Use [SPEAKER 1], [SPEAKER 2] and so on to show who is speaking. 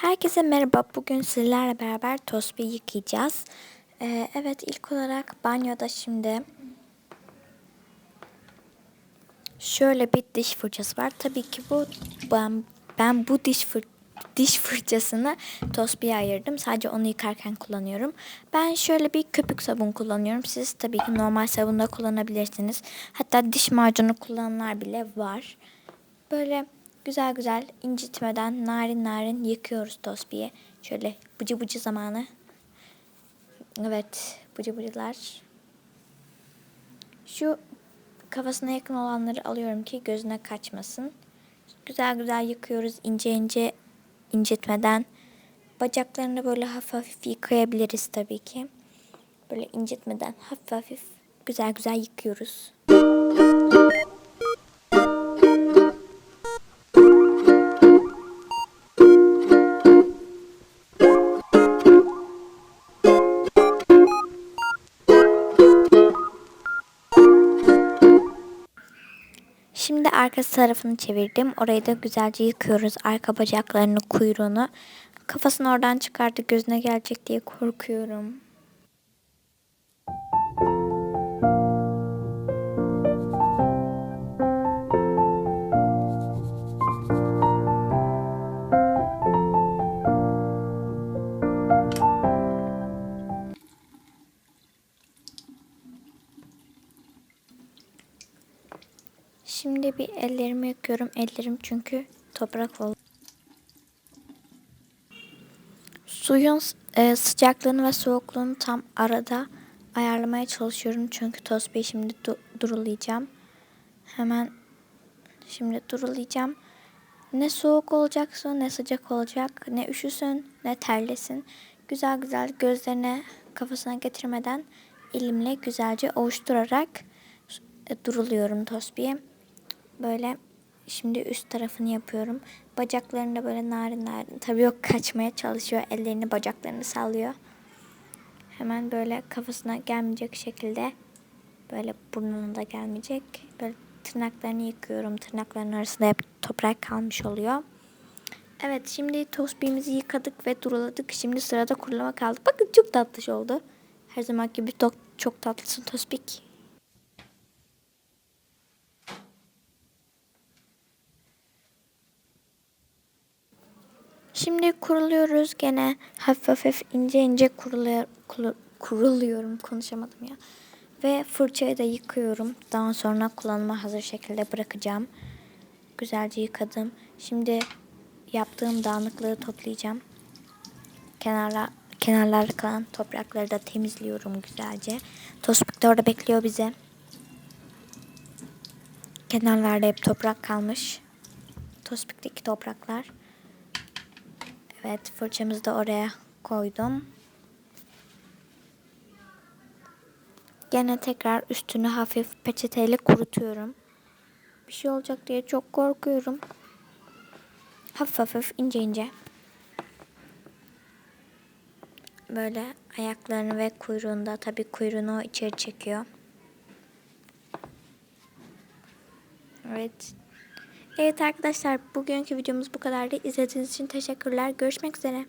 [SPEAKER 1] Herkese merhaba. Bugün sizlerle beraber tosbi yıkayacağız. Ee, evet ilk olarak banyoda şimdi şöyle bir diş fırçası var. Tabii ki bu ben, ben bu diş fır, diş fırçasını tosbiye ayırdım. Sadece onu yıkarken kullanıyorum. Ben şöyle bir köpük sabun kullanıyorum. Siz tabii ki normal sabun da kullanabilirsiniz. Hatta diş macunu kullananlar bile var. Böyle güzel güzel incitmeden narin narin yıkıyoruz tosbiye. Şöyle bıcı bıcı zamanı. Evet bıcı bıcılar. Şu kafasına yakın olanları alıyorum ki gözüne kaçmasın. Güzel güzel yıkıyoruz ince ince incitmeden. Bacaklarını böyle hafif hafif yıkayabiliriz tabii ki. Böyle incitmeden hafif hafif güzel güzel yıkıyoruz. Şimdi arka tarafını çevirdim. Orayı da güzelce yıkıyoruz. Arka bacaklarını, kuyruğunu. Kafasını oradan çıkardı gözüne gelecek diye korkuyorum. Şimdi bir ellerimi yıkıyorum. Ellerim çünkü toprak oldu. Suyun e, sıcaklığını ve soğukluğunu tam arada ayarlamaya çalışıyorum. Çünkü tosbiyi şimdi du durulayacağım. Hemen şimdi durulayacağım. Ne soğuk olacaksa ne sıcak olacak. Ne üşüsün ne terlesin. Güzel güzel gözlerine kafasına getirmeden elimle güzelce ovuşturarak e, duruluyorum tosbiye. Böyle şimdi üst tarafını yapıyorum. Bacaklarını da böyle narin narin. Tabii yok kaçmaya çalışıyor. Ellerini bacaklarını sallıyor. Hemen böyle kafasına gelmeyecek şekilde böyle burnuna da gelmeyecek. Böyle tırnaklarını yıkıyorum. Tırnaklarının arasında hep toprak kalmış oluyor. Evet şimdi tosbihimizi yıkadık ve duruladık. Şimdi sırada kurulama kaldı. Bakın çok tatlış oldu. Her zaman gibi çok tatlısın tosbik. Şimdi kuruluyoruz gene hafif hafif ince ince kuruluyor, kuruluyorum konuşamadım ya. Ve fırçayı da yıkıyorum. Daha sonra kullanıma hazır şekilde bırakacağım. Güzelce yıkadım. Şimdi yaptığım dağınıklığı toplayacağım. Kenarlar, kenarlarda kalan toprakları da temizliyorum güzelce. Tospik de orada bekliyor bize. Kenarlarda hep toprak kalmış. Tospik'teki topraklar. Evet fırçamızı da oraya koydum. Gene tekrar üstünü hafif peçeteyle kurutuyorum. Bir şey olacak diye çok korkuyorum. Hafif hafif ince ince. Böyle ayaklarını ve kuyruğunda tabii kuyruğunu içeri çekiyor. Evet Evet arkadaşlar bugünkü videomuz bu kadardı. İzlediğiniz için teşekkürler. Görüşmek üzere.